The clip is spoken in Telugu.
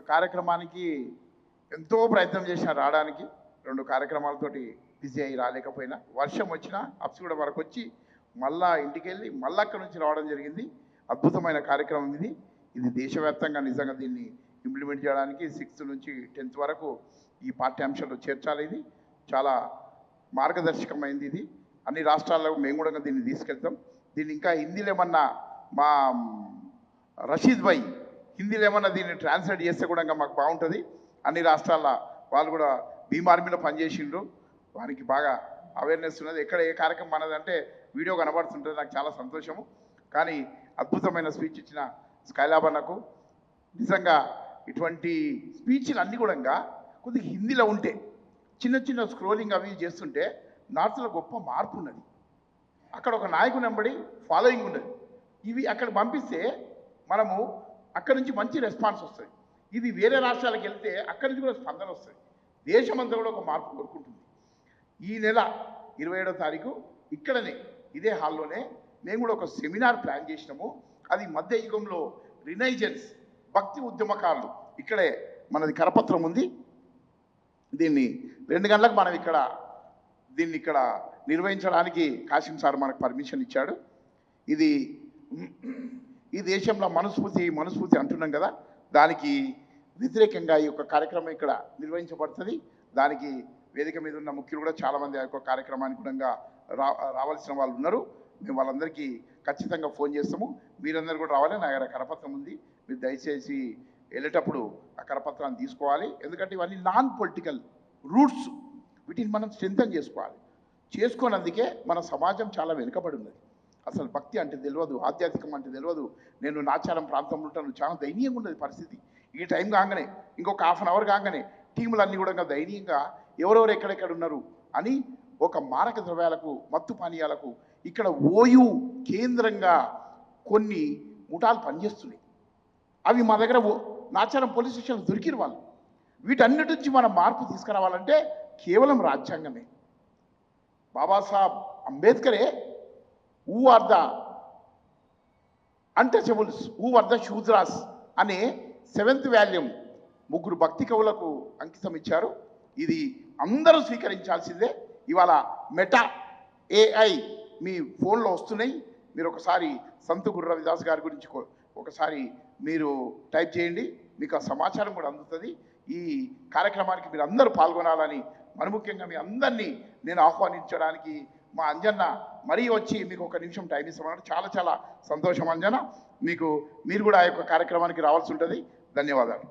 కార్యక్రమానికి ఎంతో ప్రయత్నం చేసిన రావడానికి. రెండు కార్యక్రమాలతోటి బిజీ అయ్యి రాలేకపోయినా. వర్షం వచ్చినా అప్సిగూడ వరకు వచ్చి మళ్ళా ఇంటికి వెళ్ళి మళ్ళీ అక్కడి నుంచి రావడం జరిగింది. అద్భుతమైన కార్యక్రమం ఇది. ఇది దేశవ్యాప్తంగా నిజంగా దీన్ని ఇంప్లిమెంట్ చేయడానికి సిక్స్త్ నుంచి టెన్త్ వరకు ఈ పాఠ్యాంశాలు చేర్చాలి ఇది. చాలా మార్గదర్శకమైంది ఇది. అన్ని రాష్ట్రాల్లో మేము కూడా దీన్ని తీసుకెళ్తాం. దీన్ని ఇంకా హిందీలో ఏమన్నా మా రషీద్ భాయ్ హిందీలో ఏమన్నా దీన్ని ట్రాన్స్లేట్ చేస్తే కూడా ఇంకా మాకు బాగుంటుంది. అన్ని రాష్ట్రాల వాళ్ళు కూడా భీమ్ మీద పనిచేసిండ్రు. వారికి బాగా అవేర్నెస్ ఉన్నది. ఎక్కడ ఏ కార్యక్రమం అన్నది అంటే వీడియో కనబడుతుంటుంది. నాకు చాలా సంతోషము. కానీ అద్భుతమైన స్పీచ్ ఇచ్చిన స్కైలాబ్ అన్నకు. నిజంగా ఇటువంటి స్పీచ్లు అన్నీ కూడా కొద్దిగా హిందీలో ఉంటే చిన్న చిన్న స్క్రోలింగ్ అవి చేస్తుంటే నార్త్లో గొప్ప మార్పు ఉన్నది. అక్కడ ఒక నాయకుని వెంబడి ఫాలోయింగ్ ఉన్నది. ఇవి అక్కడ పంపిస్తే మనము అక్కడి నుంచి మంచి రెస్పాన్స్ వస్తుంది ఇది వేరే రాష్ట్రాలకు వెళ్తే అక్కడి నుంచి కూడా స్పందన వస్తుంది దేశమంతా కూడా ఒక మార్పు కోరుకుంటుంది. ఈ నెల ఇరవై ఏడో తారీఖు ఇక్కడనే ఇదే హాల్లోనే మేము కూడా ఒక సెమినార్ ప్లాన్ చేసినాము. అది మధ్య యుగంలో రినైజెన్స్ భక్తి ఉద్యమకారులు ఇక్కడే మనది కరపత్రం ఉంది. దీన్ని రెండు గంటలకు మనం ఇక్కడ దీన్ని ఇక్కడ నిర్వహించడానికి కాసిం సార్ మనకు పర్మిషన్ ఇచ్చాడు. ఇది ఈ దేశంలో మనస్ఫూర్తి మనస్ఫూర్తి అంటున్నాం కదా దానికి వ్యతిరేకంగా ఈ యొక్క కార్యక్రమం ఇక్కడ నిర్వహించబడుతుంది. దానికి వేదిక మీద ఉన్న ముఖ్యులు కూడా చాలామంది ఆ యొక్క కార్యక్రమానికి కూడా రా రావాల్సిన వాళ్ళు ఉన్నారు. మేము వాళ్ళందరికీ ఖచ్చితంగా ఫోన్ చేస్తాము. మీరందరూ కూడా రావాలి. నా దగ్గర కరపత్రం ఉంది. మీరు దయచేసి వెళ్ళేటప్పుడు ఆ కరపత్రాన్ని తీసుకోవాలి. ఎందుకంటే ఇవన్నీ నాన్ పొలిటికల్ రూట్స్ వీటిని మనం స్ట్రెంథన్ చేసుకోవాలి. చేసుకోనందుకే మన సమాజం చాలా వెనుకబడి ఉన్నది. అసలు భక్తి అంటే తెలియదు ఆధ్యాత్మికం అంటే తెలియదు. నేను నాచారం ప్రాంతంలో ఉంటాను చాలా దయనీయంగా ఉన్నది పరిస్థితి. ఈ టైం కాగానే ఇంకొక హాఫ్ అన్ అవర్ కాగానే టీములన్నీ కూడా ఇంకా దయనీయంగా ఎవరెవరు ఎక్కడెక్కడ ఉన్నారు అని ఒక మారక ద్రవ్యాలకు మత్తు పానీయాలకు ఇక్కడ ఓయు కేంద్రంగా కొన్ని ముఠాలు పనిచేస్తున్నాయి. అవి మా దగ్గర నాచారం పోలీస్ స్టేషన్ దొరికిన వాళ్ళు. వీటన్నిటి నుంచి మనం మార్పు తీసుకురావాలంటే కేవలం రాజ్యాంగమే. Babasaheb అంబేద్కరే who are the untouchables who are the Shudras అనే సెవెంత్ వాల్యూమ్ ముగ్గురు భక్తి కవులకు అంకితం ఇచ్చారు. ఇది అందరూ స్వీకరించాల్సిందే. ఇవాళ మెటా ఏఐ మీ ఫోన్లో వస్తున్నాయి. మీరు ఒకసారి సంతు గురు రవిదాస్ గారి గురించి ఒకసారి మీరు టైప్ చేయండి. మీకు ఆ సమాచారం కూడా అందుతుంది. ఈ కార్యక్రమానికి మీరు అందరూ పాల్గొనాలని మరి ముఖ్యంగా మీ అందరినీ నేను ఆహ్వానించడానికి మా అంజన్న మరీ వచ్చి మీకు ఒక నిమిషం టైం ఇస్తామన్నారు చాలా చాలా సంతోషం అంజన. మీకు మీరు కూడా ఆ యొక్క కార్యక్రమానికి రావాల్సి ఉంటుంది. ధన్యవాదాలు.